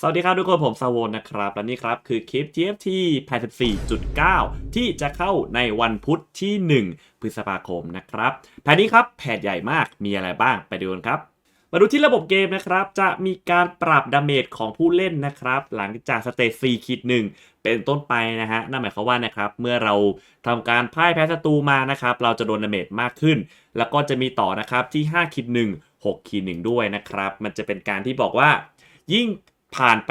สวัสดีครับทุกคนผมสาวนนะครับ และนี่ครับคือคลิป TFT 84.9 ที่จะเข้าในวันพุธที่ 1 พฤษภาคมนะครับ แผนนี้ครับแผนใหญ่มากมีอะไรบ้างไปดูกันครับมาดูที่ระบบเกมนะครับ จะมีการปรับดาเมจของผู้เล่นนะครับ หลังจากสเตจ4คิดหนึ่งเป็นต้นไปนะฮะนั่นหมายความว่านะครับเมื่อเราทำการพ่ายแพ้ศัตรูมานะครับ เราจะโดนดาเมจมากขึ้น แล้วก็จะมีต่อนะครับที่5คิด1 6คิด1ด้วยนะครับ มันจะเป็นการที่บอกว่า ยิ่ง ผ่านไป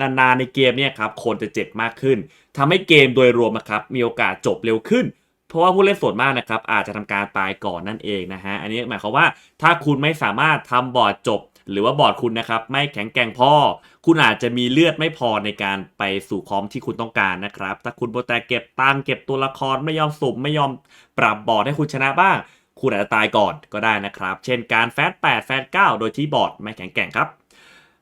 นานๆในเกมเนี่ยครับคนจะเจ็บมากขึ้นทำให้เกมโดยรวมนะครับมีโอกาสจบเร็วขึ้น เพราะว่าผู้เล่นส่วนมากนะครับอาจจะทำการตายก่อนนั่นเองนะฮะอันนี้หมายความว่าถ้าคุณไม่สามารถทำบอร์ดจบ หรือว่าบอร์ดคุณนะครับไม่แข็งแกร่งพอ คุณอาจจะมีเลือดไม่พอในการไปสู่คอมที่คุณต้องการนะครับ ถ้าคุณโบแต่เก็บตังเก็บตัวละครไม่ยอมสุ่มไม่ยอมปรับบอร์ดให้คุณชนะบ้าง คุณอาจจะตายก่อนก็ได้นะครับ เช่นการแฟต8แฟต9โดยที่บอร์ดไม่แข็งแกร่งครับ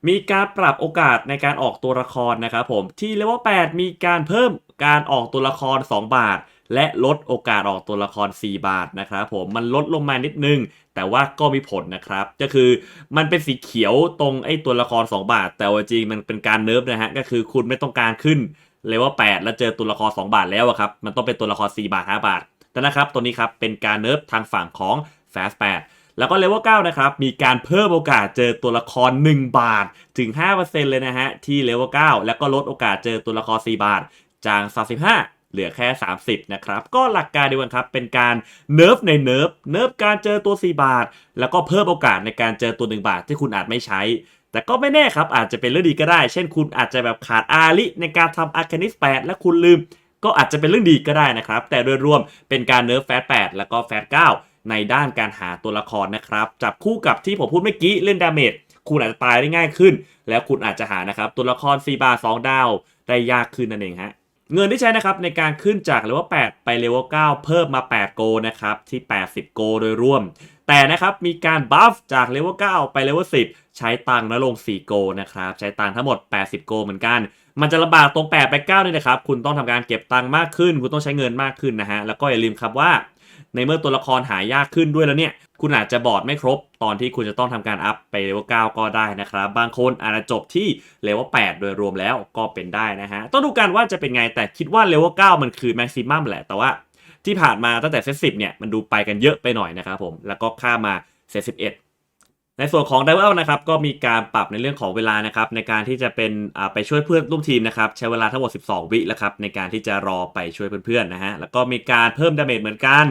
มีการปรับโอกาสในการออกตัวละครนะครับผมที่เลเวล8มีการเพิ่มการออกตัวละคร 2 บาท และลดโอกาสออกตัวละคร 4 บาทนะครับผมมันลดลงมานิดนึง แต่ว่าก็มีผลนะครับ ก็คือมันเป็นสีเขียวตรงไอ้ตัวละคร 2 บาท แต่ว่าจริงมันเป็นการเนิร์ฟนะฮะก็คือคุณไม่ต้องการขึ้นเลเวล8แล้วเจอตัวละคร 2 บาทแล้วอะครับมันต้องเป็นตัวละคร 4 บาท 5 บาทแต่นะครับตัวนี้ครับเป็นการเนิร์ฟทางฝั่งของ Fast 8 แล้วก็เลเวล9นะครับ มีการเพิ่มโอกาสเจอตัวละคร 1 บาท ถึง 5%เลยนะฮะ ที่เลเวล9แล้วก็ลดโอกาสเจอตัวละคร 4 บาท จาก 35เหลือแค่ 30 นะครับ ก็หลักการเดียวกันครับ เป็นการเนิร์ฟในเนิร์ฟเนิร์ฟการเจอตัว 4 บาท แล้วก็เพิ่มโอกาสในการเจอตัว 1 บาทที่คุณอาจไม่ใช้ แต่ก็ไม่แน่ครับ อาจจะเป็นเรื่องดีก็ได้ เช่นคุณอาจจะแบบขาดอาลิในการทำอาร์คานิส8และคุณลืม ก็อาจจะเป็นเรื่องดีก็ได้นะครับ แต่โดยรวมเป็นการเนิร์ฟแฟต8แล้วก็แฟต9 ในด้านการหาตัวละครนะครับ จับคู่กับที่ผมพูดเมื่อกี้เล่นดาเมจคุณอาจจะตายได้ง่ายขึ้น แล้วคุณอาจจะหานะครับตัวละคร4บาท2ดาวได้ยากขึ้นนั่นเองฮะเงินที่ใช้นะครับในการขึ้นจากเลเวล8ไปเลเวล9เพิ่มมา 8 โกนะครับที่ 80 โกโดยรวม แต่นะครับมีการบัฟจากเลเวล9ไปเลเวล10 ใช้ตังค์นะลง 4 โกนะครับใช้ตังค์ทั้งหมด 80 โกเหมือนกัน มันจะลำบากตรง 8 ไป9นี่นะครับ คุณต้องทำการเก็บตังค์มากขึ้น คุณต้องใช้เงินมากขึ้นนะฮะแล้วก็อย่าลืมครับว่า ในเมื่อตัวละครหายากขึ้นด้วยแล้วเนี่ย คุณอาจจะบอร์ดไม่ครบ ตอนที่คุณจะต้องทำการอัพไปเลเวล 9 ก็ได้นะครับ บางคนอาจจะจบที่เลเวล 8 โดยรวมแล้วก็เป็นได้นะฮะ ต้องดูกันว่าจะเป็นไง แต่คิดว่าเลเวล 9 มันคือแม็กซิมัมแหละ แต่ว่าที่ผ่านมาตั้งแต่เซตสิเนี่ยมันดูไปกันเยอะไปหน่อยนะครับผม แล้วก็ข้ามมาเซต11 ในส่วนของ d ด v ว l นะครับก็มีการปรับในเรื่องของเวลานะครับในการที่จะเป็นไปช่วยเพื่อนร่วมทีมนะครับใช้เวลาทั้งหมด 12 วิแล้วครับในการที่จะรอไปช่วยเพื่อนๆนะฮะแล้วก็มีการเพิ่มดาเมจเหมือนกัน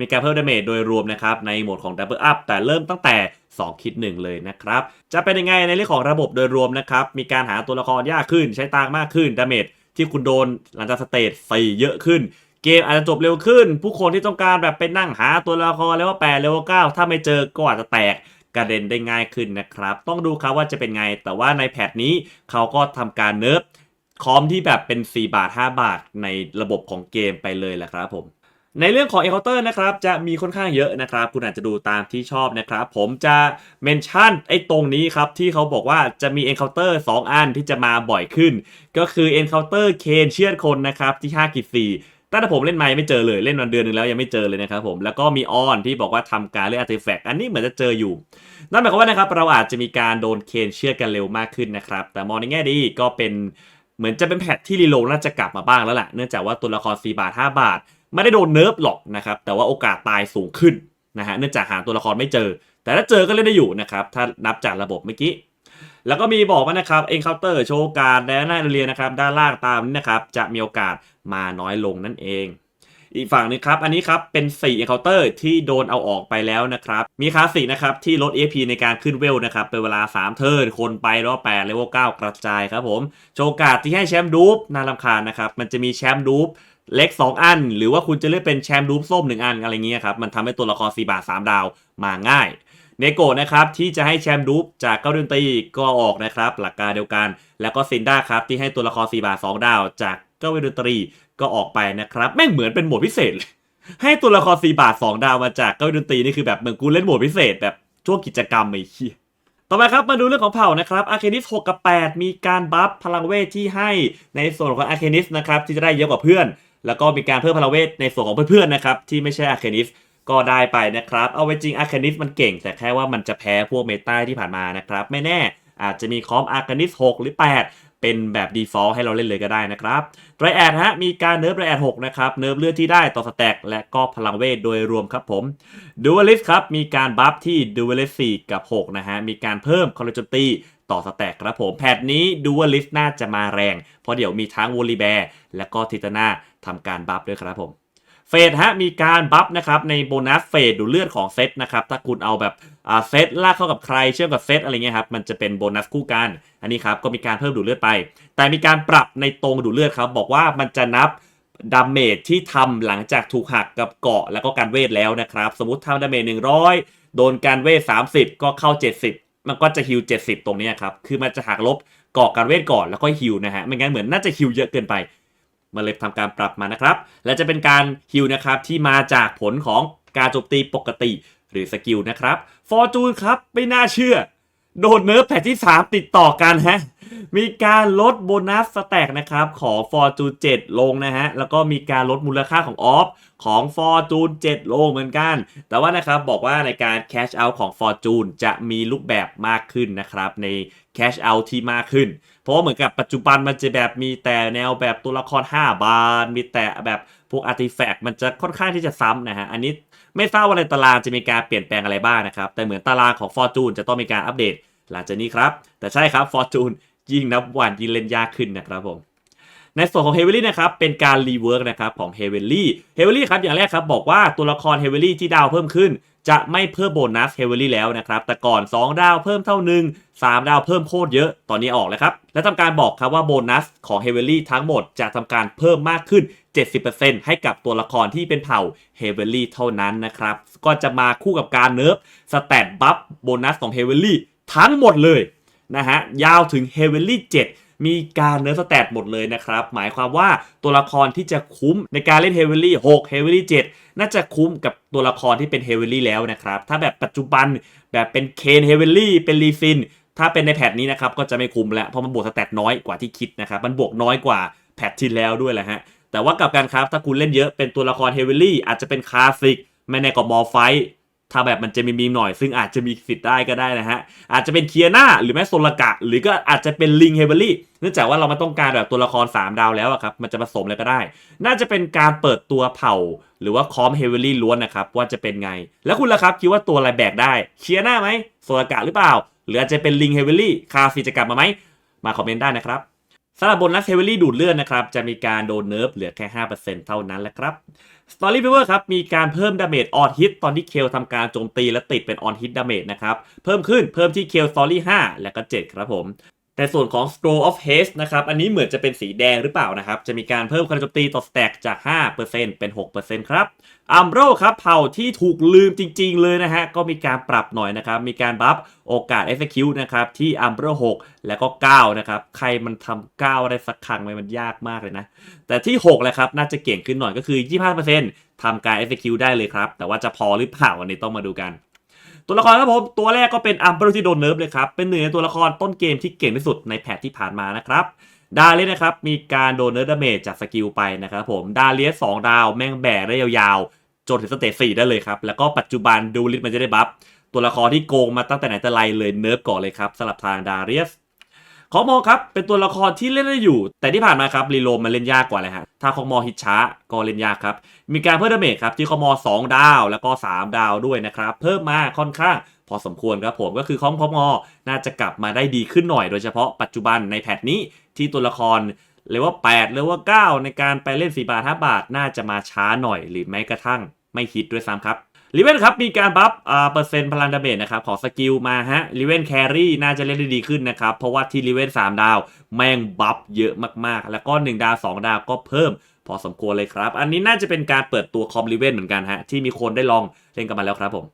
มีการเพิ่มดาเมจโดยรวมนะครับในโหมดของ Double Up แต่เริ่มตั้งแต่ 2 คิด 1 เลยนะครับจะเป็นยังไงในเรื่องของระบบโดยรวมนะครับมีการหาตัวละครยากขึ้น ใช้ตังมากขึ้นดาเมจที่คุณโดนหลังจากสเตจ4เยอะขึ้นเกมอาจจะจบเร็วขึ้น ผู้คนที่ต้องการแบบไปนั่งหาตัวละครแล้วว่าแปดเลเวลเก้าถ้าไม่เจอก็อาจจะแตก กระเด็นได้ง่ายขึ้นนะครับ ต้องดูครับว่าจะเป็นไง แต่ว่าในแพทนี้เขาก็ทำการเนิร์ฟคอมที่แบบเป็น 4 บาท 5 บาทในระบบของเกมไปเลยแหละครับผมในเรื่องของเอ็กซ์เตอร์นะครับจะมีค่อนข้างเยอะนะครับ คุณอาจจะดูตามที่ชอบนะครับ ผมจะเมนชั่นไอ้ตรงนี้ครับ ที่เขาบอกว่าจะมีเอ็กซ์เตอร์2อันที่จะมาบ่อยขึ้น ก็คือ encounter เคนเชือดคนนะครับที่5กิ4 แต่ถ้าผมเล่นไม้ไม่เจอเลยเล่นวันเดือนนึงแล้วยังไม่เจอเลยนะครับผมแล้วก็มีออนที่บอกว่าทำการเลือกอาร์ติแฟกต์อันนี้เหมือนจะเจออยู่ นั่นหมายความว่านะครับเราอาจจะมีการโดนเคนเชื่อกันเร็วมากขึ้นนะครับแต่มองในแง่ดีก็เป็นเหมือนจะเป็นแพทที่รีโลน่าจะกลับมาบ้างแล้วแหละเนื่องจากว่าตัวละคร4บาท 5 บาท ไม่ได้โดนเนิร์ฟหรอกนะครับแต่ว่าโอกาสตายสูงขึ้นนะฮะเนื่องจากหาตัวละครไม่เจอ แต่ถ้าเจอก็เล่นได้อยู่นะครับถ้านับจากระบบเมื่อกี้ แล้วก็มีบอกว่านะครับ Encounter โชว์การแดนหน้าเรียนนะครับด้านล่างตามนี้นะครับจะมีโอกาสมาน้อยลงนั่นเอง อีกฝั่งนึงครับอันนี้ครับเป็น4 Encounter ที่โดนเอาออกไปแล้วนะครับมีคลาสสิกนะครับที่ลด EP ในการขึ้นเวลนะครับเป็นเวลา 3 เทิร์นคนไปแล้ว8เลเวล9กระจายครับผมโชว์การที่ให้แชมป์ดูปน่ารำคาญนะครับมันจะมีแชมป์ดูปเล็ก 2 อัน หรือว่าคุณจะเลือกเป็นแชมป์ดูปส้ม 1 อัน อะไรเงี้ยครับ มันทำให้ตัวละคร4บาท 3 ดาวมาง่าย เนโกะนะครับที่จะให้แชมป์ดูปจากเก้าดนตรีก็ออกนะครับ หลักการเดียวกัน แล้วก็ซินด้าครับที่ให้ตัวละคร4บาท2ดาว จากเก้าดนตรีก็ออกไปนะครับแม่งเหมือนเป็นโหมดพิเศษเลยให้ตัวละคร4บาท2ดาวมาจากเก้าดนตรีนี่คือแบบเหมือนกูเล่นโหมดพิเศษแบบช่วงกิจกรรมไอ้เหี้ยต่อไปครับมาดูเรื่องของเผ่านะครับอาร์เคนิส6กับ 8 มีการบัฟพลังเวทที่ให้ในส่วนของอาร์เคนิสนะครับที่จะได้เยอะกว่าเพื่อน แล้วก็มีการเพิ่มพลังเวทในส่วนของเพื่อนๆนะครับที่ไม่ใช่อาร์เคนิส ก็ได้ไปนะครับ เอาไว้จริงอาร์เคนิสมันเก่ง แต่แค่ว่ามันจะแพ้พวกเมตาที่ผ่านมานะครับ ไม่แน่อาจจะมีคอมอาร์เคนิส6หรือ 8 เป็นแบบ default ให้เราเล่นเลยก็ได้นะครับไรแอดฮะมีการเนิร์ฟไรแอด6นะครับ เนิร์ฟเลือดที่ได้ต่อสแต็กและก็พลังเวทโดยรวมครับผมดูเวลิสครับ มีการบัฟที่ดูเวลิส4กับ 6 นะฮะ มีการเพิ่มคอลเลจตีต่อสแต็กครับผม แพทนี้ดูเวลิสน่าจะมาแรง เพราะเดี๋ยวมีทั้งวอลีแบร์และก็ทิตานาทำการบัฟด้วยครับผม เฟสฮะมีการบัฟนะครับในโบนัสเฟสดูเลือดของเซตนะครับถ้าคุณเอาแบบอ่าเซตลากเข้ากับใครเชื่อมกับเซตอะไรเงี้ยครับมันจะเป็นโบนัสคู่กันอันนี้ครับก็มีการเพิ่มดูเลือดไป แต่มีการปรับในตรงดูเลือดครับบอกว่ามันจะนับดาเมจที่ทำหลังจากถูกหักกับเกาะแล้วก็การเวทแล้วนะครับ สมมติทำดาเมจ100 โดนการเวท 30 ก็เข้า 70 มันก็จะฮิว70 ตรงนี้ครับ คือมันจะหักลบเกาะการเวทก่อนแล้วก็ฮิวนะฮะ ไม่งั้นเหมือนน่าจะฮิวเยอะเกินไป มันเลยทำการปรับมานะครับ และจะเป็นการฮิลนะครับที่มาจากผลของการโจมตีปกติหรือสกิลนะครับ ฟอร์จูนครับ ไม่น่าเชื่อ โดนเนิร์ฟแพทที่ 3 ติดต่อกันฮะ มีการลดโบนัสสแต็กนะครับของ Fortune 7 ลงนะฮะ แล้วก็มีการลดมูลค่าของออฟของ Fortune 7 ลงเหมือนกัน แต่ว่านะครับบอกว่าในการ cash out ของ Fortune จะมีรูปแบบมากขึ้นนะครับ ใน cash out ที่มากขึ้น เพราะว่าเหมือนกับปัจจุบันมันจะแบบมีแต่แนวแบบตัวละคร 5 บาท มีแต่แบบพวกอาร์ติแฟกต์มันจะค่อนข้างที่จะซ้ำนะฮะ อันนี้ไม่ทราบว่าในตารางจะมีการเปลี่ยนแปลงอะไรบ้างนะครับ แต่เหมือนตารางของ Fortune จะต้องมีการอัปเดต หลังจากนี้ครับ แต่ใช่ครับ Fortune ยิ่งนับวันยิ่งเล่นยากขึ้นนะครับผมในส่วนของเฮเวลี่นะครับเป็นการรีเวิร์กนะครับของเฮเวลี่เฮเวลี่ครับอย่างแรกครับบอกว่าตัวละครเฮเวลี่ที่ดาวเพิ่มขึ้น จะไม่เพิ่มโบนัสเฮเวลี่แล้วนะครับแต่ก่อน 2 ดาวเพิ่มเท่าหนึ่ง3 ดาวเพิ่มโคตรเยอะตอนนี้ออกแล้วครับและทำการบอกครับว่าโบนัสของเฮเวลี่ทั้งหมดจะทำการเพิ่มมากขึ้น 70%ให้กับตัวละครที่เป็นเผ่าเฮเวลี่เท่านั้นนะครับก็จะมาคู่กับการเนิร์ฟสแตทบัฟโบนัสของเฮเวลี่ทั้งหมดเลย นะฮะยาวถึง Heavenly 7 มีการเนื้อสแตทหมดเลยนะครับ หมายความว่าตัวละครที่จะคุ้มในการเล่น Heavenly 6 Heavenly 7 น่าจะคุ้มกับตัวละครที่เป็น Heavenly แล้วนะครับ ถ้าแบบปัจจุบันแบบเป็นเคน Heavenly เป็นลีซินถ้าเป็นในแพทนี้นะครับก็จะไม่คุ้มแล้วเพราะมันบวกสแตทน้อยกว่าที่คิดนะครับมันบวกน้อยกว่าแพทที่แล้วด้วยแหละฮะแต่ว่ากับกันครับถ้าคุณเล่นเยอะเป็นตัวละคร Heavenly อาจจะเป็นคลาสสิกไม่แน่ก็มอไฟ ถ้าแบบมันจะมีมีมหน่อย ซึ่งอาจจะมีสิทธิ์ได้ก็ได้นะฮะ อาจจะเป็นเคียนาหรือแม้โซลกะ หรือก็อาจจะเป็นลิงเฮเบอรี่เนื่องจากว่าเราไม่ต้องการแบบตัวละคร 3 ดาวแล้วครับ มันจะผสมอะไรก็ได้ น่าจะเป็นการเปิดตัวเผ่า หรือว่าคอมเฮเบอรี่ล้วนนะครับ ว่าจะเป็นไง แล้วคุณล่ะครับคิดว่าตัวอะไรแบกได้เคียนาไหมโซลกะหรือเปล่า หรืออาจจะเป็นลิงเฮเบอรี่คาฟิจะกลับมาไหมมาคอมเมนต์ได้นะครับสำหรับโบนัสเฮเวอรี่ดูดเลือดนะครับจะมีการโดนเนิร์ฟเหลือแค่ 5%เท่านั้นแหละครับ สตอรี่เวอร์ครับมีการเพิ่มดาเมจออนฮิตตอนที่เคลทำการโจมตีและติดเป็นออนฮิตดาเมจนะครับ เพิ่มขึ้นเพิ่มที่เคลสตอรี่5และก็ 7 ครับผม แต่ส่วนของ Scroll of Haste นะครับ อันนี้เหมือนจะเป็นสีแดงหรือเปล่านะครับ จะมีการเพิ่มคะแนนโจมตีต่อสแต็กจาก 5%เป็น 6%ครับอัมโบรครับเผ่าที่ถูกลืมจริง ๆ เลยนะฮะ ก็มีการปรับหน่อยนะครับ มีการบัฟโอกาส execute นะครับ ที่อัมโบร6แล้วก็ 9 นะครับ ใครมันทำ9ได้สักครั้งไหมมันยากมากเลยนะ แต่ที่6แหละครับ น่าจะเก่งขึ้นหน่อยก็คือ 25%ทำการ execute ได้เลยครับ แต่ว่าจะพอหรือเปล่าวันนี้ต้องมาดูกัน ตัวละครครับผมตัวแรกก็เป็นอัมเบรที่โดนเนิร์ฟเลยครับเป็นหนึ่งในตัวละครต้นเกมที่เก่งที่สุดในแพทที่ผ่านมานะครับดาเลียสนะครับมีการโดนเนิร์ฟดาเมจจากสกิลไปนะครับผมดาเลียส2ดาวแม่งแบกได้ยาวๆจนถึงสเตจ4ได้เลยครับแล้วก็ปัจจุบันดูลิสมันจะได้บัฟตัวละครที่โกงมาตั้งแต่ไหนแต่ไรเลยเนิร์ฟก่อนเลยครับสำหรับทางดาเลียส ขอมอครับเป็นตัวละครที่เล่นได้อยู่ แต่ที่ผ่านมาครับรีโลมมันเล่นยากกว่าเลยฮะถ้าคอมอฮิตช้าก็เล่นยากครับ มีการเพิ่มดาเมจครับที่คอมอ2ดาวแล้วก็ 3 ดาวด้วยนะครับเพิ่มมาค่อนข้างพอสมควรครับผมก็คือคอมคอมอน่าจะกลับมาได้ดีขึ้นหน่อย โดยเฉพาะปัจจุบันในแพทนี้ที่ตัวละครเลเวล8เลเวล9ในการไปเล่น4บาท5บาทน่าจะมาช้าหน่อย หรือแม้กระทั่งไม่ฮิตด้วยซ้ำครับ ลิเวนครับมีการบัฟอ่าเปอร์เซ็นต์พลังดาเมจนะครับของสกิลมาฮะลิเวนแครี่น่าจะเล่นได้ดีขึ้นนะครับ เพราะว่าที่ลิเวน3 ดาว แม่งบัฟเยอะมากๆ แล้วก็ 1 ดาว 2 ดาวก็เพิ่มพอสมควรเลยครับ อันนี้น่าจะเป็นการเปิดตัวคอมลิเวนเหมือนกันฮะที่มีคนได้ลองเล่นกันมาแล้วครับผม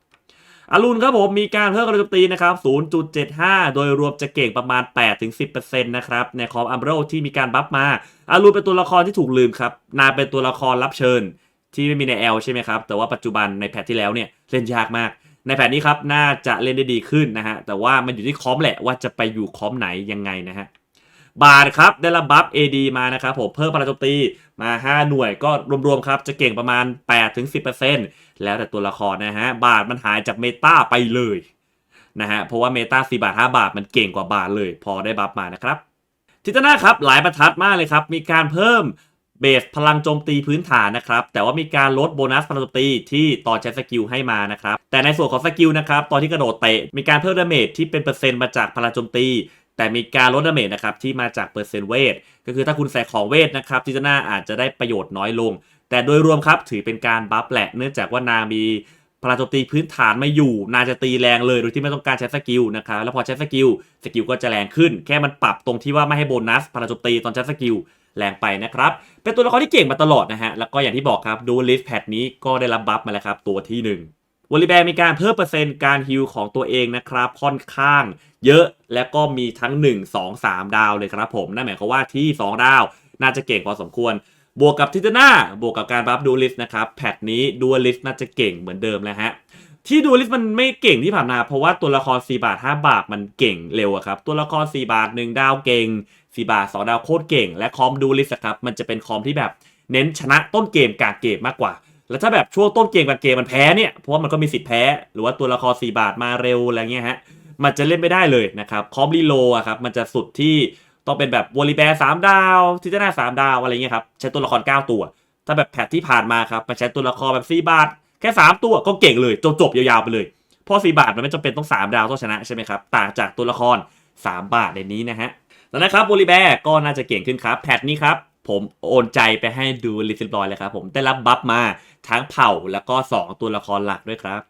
อรุณครับผมมีการเพิ่มกระโจมตีนะครับ 0.75 โดยรวมจะเก่งประมาณ 8-10%นะครับในคอมอัมเบรที่มีการบัฟมาอารุณเป็นตัวละครที่ถูกลืมครับนางเป็นตัวละครรับเชิญ ที่ไม่มีใน L ใช่ไหมครับ แต่ว่าปัจจุบันในแพทที่แล้วเนี่ยเล่นยากมาก ในแพทนี้ครับน่าจะเล่นได้ดีขึ้นนะฮะ แต่ว่ามันอยู่ที่คอมแหละว่าจะไปอยู่คอมไหนยังไงนะฮะ บาทครับได้รับบัฟ AD มานะครับผมเพิ่มพลังโจมตีมา 5 หน่วยก็รวมๆครับจะเก่งประมาณ 8-10%แล้วแต่ตัวละครนะฮะ บาทมันหายจากเมตาไปเลยนะฮะ เพราะว่าเมตา4บาท 5 บาทมันเก่งกว่าบาทเลย พอได้บัฟมานะครับทิตนาครับหลายประทัดมากเลยครับ มีการเพิ่ม เบสพลังโจมตีพื้นฐานนะครับ แต่ว่ามีการลดโบนัสพลังโจมตีที่ต่อใช้สกิลให้มานะครับ แต่ในส่วนของสกิลนะครับ ตอนที่กระโดดเตะ มีการเพิ่มดาเมจที่เป็นเปอร์เซ็นต์มาจากพลังโจมตี แต่มีการลดดาเมจนะครับที่มาจากเปอร์เซ็นต์เวท ก็คือถ้าคุณใส่ของเวทนะครับทิตนาอาจจะได้ประโยชน์น้อยลง แต่โดยรวมครับถือเป็นการบัฟแหละ เนื่องจากว่านางมีพลังโจมตีพื้นฐานไม่อยู่ นางจะตีแรงเลยโดยที่ไม่ต้องการใช้สกิลนะครับ แล้วพอใช้สกิล สกิลก็จะแรงขึ้น แค่มันปรับตรงที่ว่าไม่ให้โบนัสพลังโจมตีตอนใช้สกิล แรงไปนะครับ เป็นตัวละครที่เก่งมาตลอดนะฮะ แล้วก็อย่างที่บอกครับดูลิสแพทนี้ก็ได้รับบัฟมาแล้วครับ ตัวที่หนึ่งวอลลีแบร์มีการเพิ่มเปอร์เซ็นต์การฮิลของตัวเองนะครับค่อนข้างเยอะและก็มีทั้ง 1 2 3 ดาวเลยครับผมนั่นหมายความว่าที่ 2 ดาว น่าจะเก่งพอสมควร บวกกับทิตนาบวกกับการบัฟดูลิสนะครับแพทนี้ดูลิสน่าจะเก่งเหมือนเดิมแล้วฮะ ที่ดูลิสมันไม่เก่งที่ผ่านมาเพราะว่าตัวละคร 4 บาท 5 บาทมันเก่งเร็วอะครับ ตัวละคร 4 บาท 1 ดาวเก่ง 4 บาท 2 ดาวโคตรเก่ง และคอมดูลิสครับมันจะเป็นคอมที่แบบเน้นชนะต้นเกมกลางเกมมากกว่า แล้วถ้าแบบช่วงต้นเกมกลางเกมมันแพ้เนี่ยเพราะว่ามันก็มีสิทธิ์แพ้หรือว่าตัวละคร 4 บาทมาเร็วอะไรเงี้ยฮะมันจะเล่นไม่ได้เลยนะครับคอมรีโลอะครับมันจะสุดที่ต้องเป็นแบบวอลลีแบร์สามดาวทิตนาสามดาวอะไรเงี้ยครับใช้ตัวละคร 9 ตัว ถ้าแบบแพทที่ผ่านมาครับมาใช้ตัวละครแบบ4บาท แค่3ตัวก็เก่งเลยจบจบๆยาวๆไปเลยเพราะ4บาทมันไม่จำเป็นต้อง3ดาวต้องชนะใช่ไหมครับต่างจากตัวละคร3บาทในนี้นะฮะแล้วนะครับโอลิแบร์ก็น่าจะเก่งขึ้นครับแพทนี้ครับผมโอนใจไปให้ดูลิซิบอยเลยครับผมได้รับบัฟมาทั้งเผ่าแล้วก็ 2 ตัวละครหลักด้วยครับ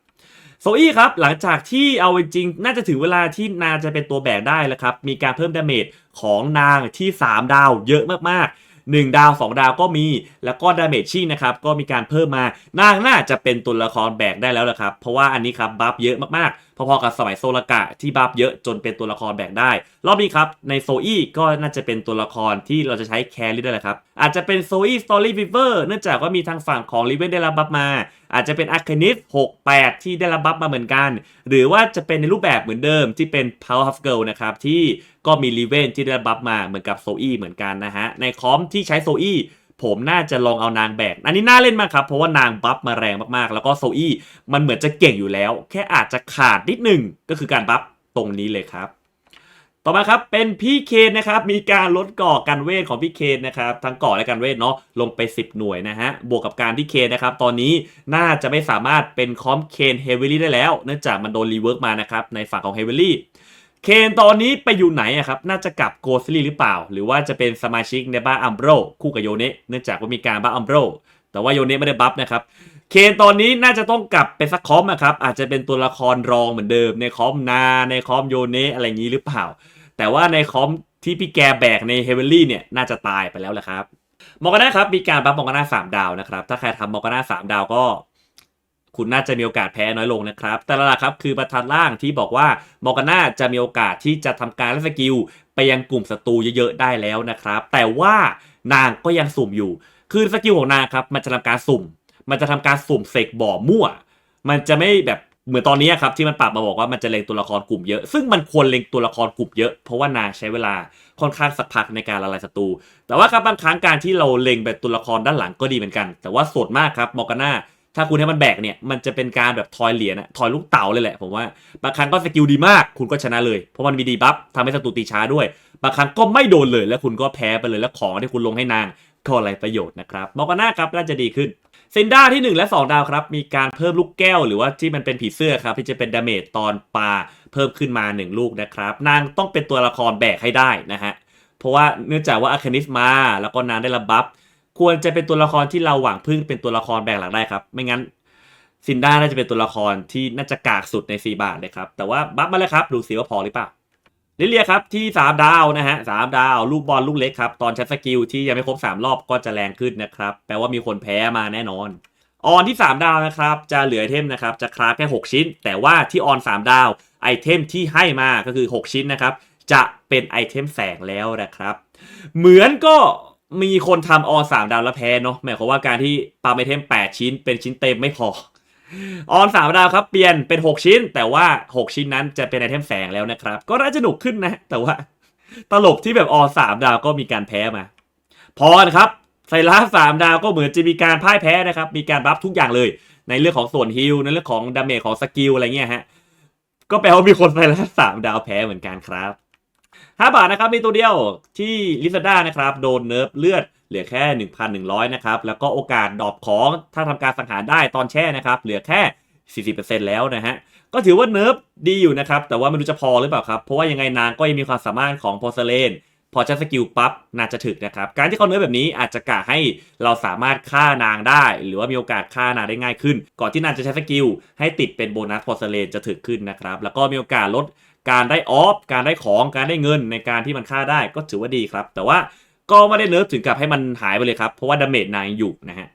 โซอี้ครับ หลังจากที่เอาจริงๆน่าจะถึงเวลาที่นางจะเป็นตัวแบกได้แล้วครับ มีการเพิ่มดาเมจของนางที่ 3 ดาวเยอะมากๆ 1 ดาว 2 ดาวก็มี แล้วก็ดาเมจชิ่งนะครับก็มีการเพิ่มมานางน่าจะเป็นตัวละครแบกได้แล้วละครับเพราะว่าอันนี้ครับบัฟเยอะมากๆ พอๆกับสมัยโซลกะที่บัฟเยอะจนเป็นตัวละครแบกได้ รอบนี้ครับ ในโซอี้ก็น่าจะเป็นตัวละครที่เราจะใช้แครี่ได้แหละครับ อาจจะเป็นโซอี้สตอรี่ฟิเวอร์เนื่องจากว่ามีทางฝั่งของลิเวนได้รับบัฟมา อาจจะเป็นอาร์คานิส68 ที่ได้รับบัฟมาเหมือนกัน หรือว่าจะเป็นในรูปแบบเหมือนเดิมที่เป็น Power of Girl นะครับที่ก็มีลิเวนที่ได้รับบัฟมาเหมือนกับโซอี้เหมือนกันนะฮะในคอมที่ใช้โซอี้ ผมน่าจะลองเอานางแบก อันนี้น่าเล่นมากครับ เพราะว่านางบัฟมาแรงมากๆ แล้วก็โซอี้มันเหมือนจะเก่งอยู่แล้ว แค่อาจจะขาดนิดหนึ่งก็คือการบัฟตรงนี้เลยครับ ต่อมาครับเป็นพี่เคนนะครับ มีการลดก่อกันเวทของพี่เคนนะครับ ทั้งก่อและกันเวทเนาะลงไป 10 หน่วยนะฮะ บวกกับการที่เคนนะครับ ตอนนี้น่าจะไม่สามารถเป็นคอมเคนเฮเวอรี่ได้แล้ว เนื่องจากมันโดนรีเวิร์กมานะครับในฝั่งของเฮเวอรี่ เคนตอนนี้ไปอยู่ไหนอะครับ น่าจะกลับโกสลีหรือเปล่า หรือว่าจะเป็นสมาชิกในบ้าอัมโบรคู่กับโยเนะเนื่องจากว่ามีการบ้าอัมโบรแต่ว่าโยเนะไม่ได้บัฟนะครับ เคนตอนนี้น่าจะต้องกลับเป็นสักคอมอะครับ อาจจะเป็นตัวละครรองเหมือนเดิม ในคอมนาในคอมโยเนะอะไรอย่างนี้หรือเปล่า แต่ว่าในคอมที่พี่แกแบกในเฮเวอรี่เนี่ยน่าจะตายไปแล้วแหละครับมอร์กาน่าครับมีการบัฟมอร์กาน่าสามดาวนะครับถ้าใครทำมอร์กาน่าสามดาวก็ คุณน่าจะมีโอกาสแพ้น้อยลงนะครับ แต่ละครับคือประธานล่างที่บอกว่ามอร์กาน่าจะมีโอกาสที่จะทำการเล่นสกิลไปยังกลุ่มศัตรูเยอะๆได้แล้วนะครับ แต่ว่านางก็ยังสุ่มอยู่ คือสกิลของนางครับมันจะทำการสุ่ม มันจะทำการสุ่มเสกบ่อมั่ว มันจะไม่แบบเหมือนตอนนี้ครับที่มันปรับมาบอกว่ามันจะเล็งตัวละครกลุ่มเยอะ ซึ่งมันควรเล็งตัวละครกลุ่มเยอะเพราะว่านางใช้เวลาค่อนข้างสักพักในการละลายศัตรู แต่ว่าครับบางครั้งการที่เราเล็งแบบตัวละครด้านหลังก็ดีเหมือนกัน แต่ว่าส่วนมากครับมอร์กาน่า ถ้าคุณให้มันแบกเนี่ยมันจะเป็นการแบบทอยเหรียญอะทอยลูกเต๋าเลยแหละผมว่าบางครั้งก็สกิลดีมากคุณก็ชนะเลย เพราะมันมีดีบัฟทำให้ศัตรูตีช้าด้วย บางครั้งก็ไม่โดนเลยแล้วคุณก็แพ้ไปเลยแล้วของที่คุณลงให้นางก็อะไรประโยชน์นะครับมอร์กาน่าครับน่าจะดีขึ้นเซนด้าที่ 1 และ 2 ดาวครับ มีการเพิ่มลูกแก้วหรือว่าที่มันเป็นผีเสื้อครับ ที่จะเป็นดาเมจตอนปลาเพิ่มขึ้นมา 1 ลูกนะครับ นางต้องเป็นตัวละครแบกให้ได้นะฮะ เพราะว่าเนื่องจากว่าอาคานิสมา แล้วก็นางได้รับบัฟ ควรจะเป็นตัวละครที่เราหวังพึ่งเป็นตัวละครแบกหลักได้ครับ ไม่งั้นซินด้าน่าจะเป็นตัวละครที่น่าจะกากสุดใน4บาทเลยครับ แต่ว่าบัฟมาแล้วครับ ดูสิว่าพอหรือเปล่าลิเลียครับที่ 3 ดาวนะฮะสามดาวลูกบอลลูกเล็กครับ ตอนใช้สกิลที่ยังไม่ครบ 3 รอบก็จะแรงขึ้นนะครับ แปลว่ามีคนแพ้มาแน่นอน ออนที่ 3 ดาวนะครับ จะเหลือไอเทมนะครับ จะคราฟแค่ 6 ชิ้น แต่ว่าที่ออน 3 ดาวไอเทมที่ให้มาก็คือ 6 ชิ้นนะครับ จะเป็นไอเทมแสงแล้วนะครับ เหมือนก็ มีคนทำออน3ดาวแล้วแพ้เนาะหมายความว่าการที่ปั๊มไอเทม8ชิ้นเป็นชิ้นเต็มไม่พอออน3ดาวครับเปลี่ยนเป็น 6 ชิ้น แต่ว่า 6 ชิ้นนั้นจะเป็นไอเทมแสงแล้วนะครับ ก็น่าจะหนุกขึ้นนะ แต่ว่า ตลกที่แบบออน3ดาวก็มีการแพ้มาพอนะครับไซรัสสามดาวก็เหมือนจะมีการพ่ายแพ้นะครับ มีการบัฟทุกอย่างเลย ในเรื่องของส่วนฮิลในเรื่องของดาเมจของสกิลอะไรเงี้ยฮะก็แปลว่ามีคนไซรัสสามดาวแพ้เหมือนกันครับ ห้าบาทนะครับ มีตัวเดียวที่ลิซาด้านะครับโดนเนิร์ฟเลือดเหลือแค่ 1,100 นะครับ แล้วก็โอกาสดรอปของถ้าทำการสังหารได้ตอนแช่นะครับ เหลือแค่ 40%แล้วนะฮะ ก็ถือว่าเนิร์ฟดีอยู่นะครับ แต่ว่าไม่รู้จะพอหรือเปล่าครับ เพราะว่ายังไงนางก็ยังมีความสามารถของพอสเลนพอใช้สกิลปั๊บน่าจะถึกนะครับ การที่เขาเนื้อแบบนี้อาจจะกะให้เราสามารถฆ่านางได้ หรือว่ามีโอกาสฆ่านางได้ง่ายขึ้น ก่อนที่นางจะใช้สกิลให้ติดเป็นโบนัสพอสเลนจะถึกขึ้นนะครับ แล้วก็มีโอกาสลด การได้ออฟการได้ของการได้เงินในการที่มันฆ่าได้ก็ถือว่าดีครับ แต่ว่าก็ไม่ได้เนิร์ฟถึงกับให้มันหายไปเลยครับ เพราะว่าดาเมจนายอยู่นะฮะ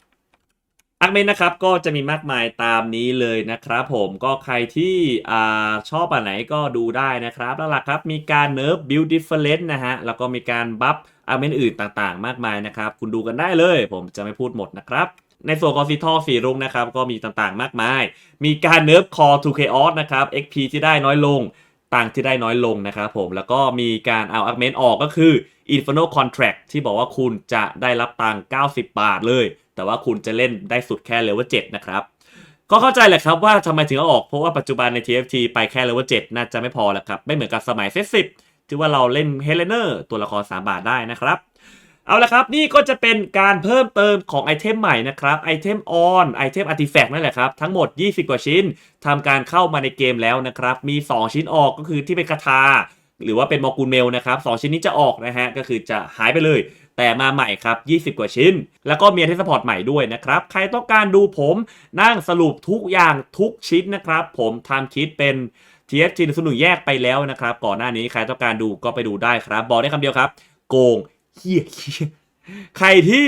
อาร์เมนนะครับก็จะมีมากมายตามนี้เลยนะครับผมก็ใครที่อ่าชอบอันไหนก็ดูได้นะครับแล้วล่ะครับมีการเนิร์ฟบิลดิฟเฟอเรนต์นะฮะแล้วก็มีการบัฟอาร์เมนอื่นต่างๆ มากมายนะครับ คุณดูกันได้เลย ผมจะไม่พูดหมดนะครับในส่วนของสีทอสีรุ้งนะครับก็มีต่างๆมากมาย มีการเนิร์ฟคอทูเคออสนะครับ XP ที่ได้น้อยลง ตังที่ได้น้อยลงนะครับผม แล้วก็มีการเอาอาร์เมนออกก็คือ Infernal Contract ที่บอกว่าคุณจะได้รับตัง90 บาทเลย แต่ว่าคุณจะเล่นได้สุดแค่เลเวล7นะครับก็เข้าใจแหละครับว่าทำไมถึงเอาออกเพราะว่าปัจจุบันใน TFT ไปแค่เลเวล7น่าจะไม่พอแล้วครับ ไม่เหมือนกับสมัยเซสิบที่ว่าเราเล่นเฮเลเนอร์ตัวละคร 3 บาทได้นะครับ เอาละครับนี่ก็จะเป็นการเพิ่มเติมของไอเทมใหม่นะครับไอเทมออนไอเทมอาร์ติแฟกต์นั่นแหละครับ ทั้งหมด 20 กว่าชิ้นทำการเข้ามาในเกมแล้วนะครับ มี 2 ชิ้นออกก็คือที่เป็นคาถาหรือว่าเป็นมอกูลเมลนะครับสองชิ้นนี้จะออกนะฮะก็คือจะหายไปเลย แต่มาใหม่ครับ 20 กว่าชิ้น แล้วก็มีอันเทสพอร์ตใหม่ด้วยนะครับ ใครต้องการดูผมนั่งสรุปทุกอย่างทุกชิ้นนะครับ ผมทำคลิปเป็น TFT หนึ่งหนึ่งแยกไปแล้วนะครับ ก่อนหน้านี้ใครต้องการดูก็ไปดูได้ครับ บอกได้คำเดียวครับ โกง เฮียใครที่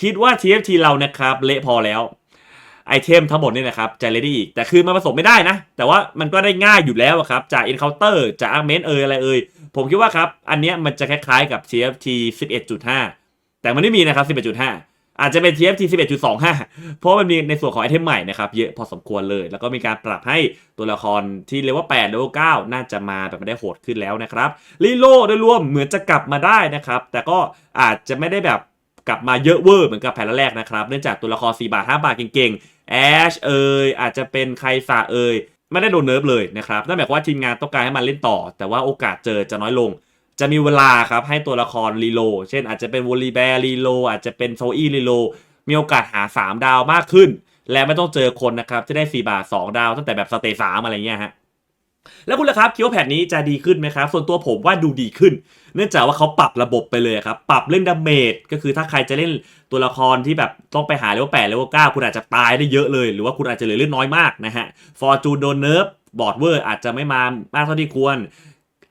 คิดว่า TFT เรานะครับ เละพอแล้วไอเทมทั้งหมดนี่นะครับจะเลดี้อีก แต่คือมันผสมไม่ได้นะ แต่ว่ามันก็ได้ง่ายอยู่แล้วครับ จาก Encounter จากอาร์เมนเอยอะไรเอยผมคิดว่าครับ อันเนี้ยมันจะคล้ายๆกับ TFT 11.5 แต่มันไม่มีนะครับ 11.5 อาจจะเป็น TFT 11.25 เพราะมันมีในส่วนของไอเทมใหม่นะครับเยอะพอสมควรเลย แล้วก็มีการปรับให้ตัวละครที่เลเวล8เลเวล9น่าจะมาแบบไม่ได้โหดขึ้นแล้วนะครับลีโลโดยรวมเหมือนจะกลับมาได้นะครับแต่ก็อาจจะไม่ได้แบบกลับมาเยอะเวอร์เหมือนกับแผ่นแรกนะครับเนื่องจากตัวละคร 4 บาท 5 บาทเก่งๆแอชเอยอาจจะเป็นใครสาเอยไม่ได้โดนเนิร์ฟเลยนะครับนั่นหมายความว่าทีมงานต้องการให้มันเล่นต่อ แต่ว่าโอกาสเจอจะน้อยลง จะมีเวลาครับให้ตัวละครรีโลเช่นอาจจะเป็นวอลลีแบร์รีโลอาจจะเป็นโซอี้รีโลมีโอกาสหา 3 ดาวมากขึ้น และไม่ต้องเจอคนนะครับที่ได้ 4 บาท 2 ดาวตั้งแต่แบบสเตย์สามอะไรเงี้ยฮะแล้วคุณล่ะครับคิดว่าแผนนี้จะดีขึ้นไหมครับ ส่วนตัวผมว่าดูดีขึ้น เนื่องจากว่าเขาปรับระบบไปเลยครับ ปรับเล่นดาเมจก็คือถ้าใครจะเล่นตัวละครที่แบบต้องไปหาเลเวลแปดเลเวลเก้าคุณอาจจะตายได้เยอะเลย หรือว่าคุณอาจจะเหลือเลือดน้อยมากนะฮะฟอร์จูนโดนเนิร์ฟบอร์ดเวอร์อาจจะไม่มามากเท่าที่ควร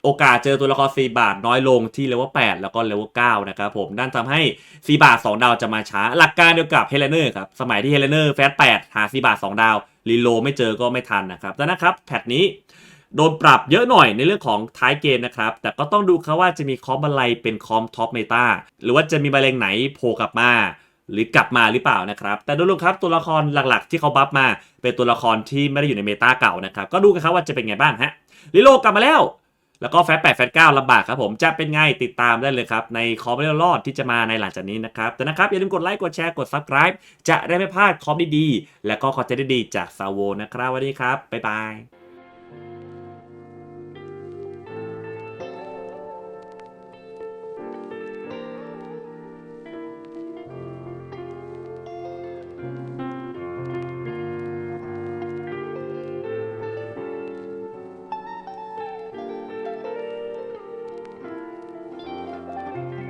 โอกาสเจอตัวละคร 4 บาทน้อยลงที่เลเวล8แล้วก็เลเวล9นะครับผมนั่นทำให้ 4 บาท 2 ดาวจะมาช้า หลักการเดียวกับเฮเลเนอร์ครับสมัยที่เฮเลเนอร์แฟต8หา 4 บาท 2 ดาวรีโลไม่เจอก็ไม่ทันนะครับดังนั้นครับแพทนี้โดนปรับเยอะหน่อยในเรื่องของท้ายเกมนะครับ แต่ก็ต้องดูครับว่าจะมีคอมอะไรเป็นคอมท็อปเมตาหรือว่าจะมีบรรเลงไหนโผล่กลับมาหรือกลับมาหรือเปล่านะครับ แต่โดยรวมครับตัวละครหลักๆ ที่เขาบัฟมา เป็นตัวละครที่ไม่ได้อยู่ในเมตาเก่านะครับ ก็ดูกันครับว่าจะเป็นไงบ้างฮะลิโลกลับมาแล้ว แล้วก็แฟตแปดแฟตเก้าลำบากครับผมจะเป็นไงติดตามได้เลยครับ ในคอมเม่รอดที่จะมาในหลังจากนี้นะครับ แต่นะครับ อย่าลืมกดไลค์กดแชร์กด subscribe จะได้ไม่พลาดคอมดีๆ และก็คอนเทนต์ดีๆจากซาโวนะครับวันนี้ครับ บ๊ายบาย